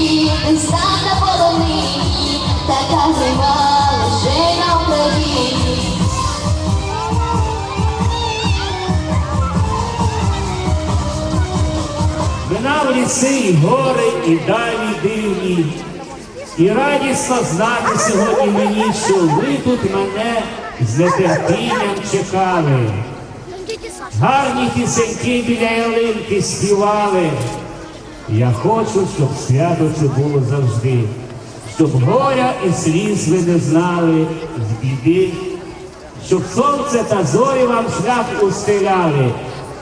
на полонині, така зима лише на Україні. Минав ліси і гори, і далі дивні. І радісно знати сьогодні мені, що ви тут мене з нетерпінням чекали. Гарні пісеньки біля ялинки співали. Я хочу, щоб свято це було завжди, щоб горя і сліз ви не знали з біди, щоб сонце та зорі вам шлях устеляли,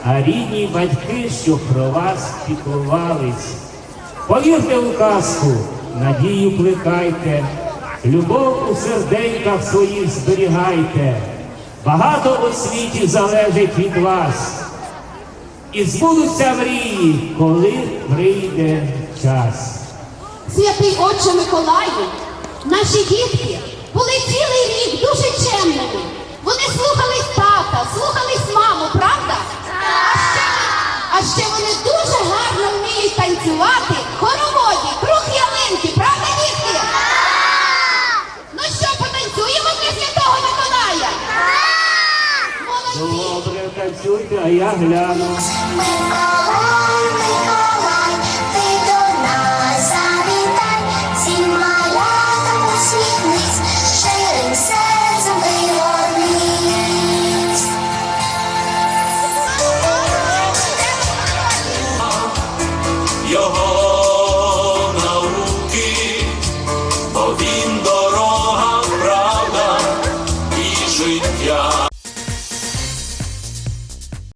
а рідні батьки, щоб про вас піклувались. Повірте у казку, надію плекайте, любов у серденьках своїх зберігайте. Багато у світі залежить від вас. І збудуться мрії, коли прийде час. Святий Отче Миколаю, наші дітки були цілий рік Молодці! А я гляну.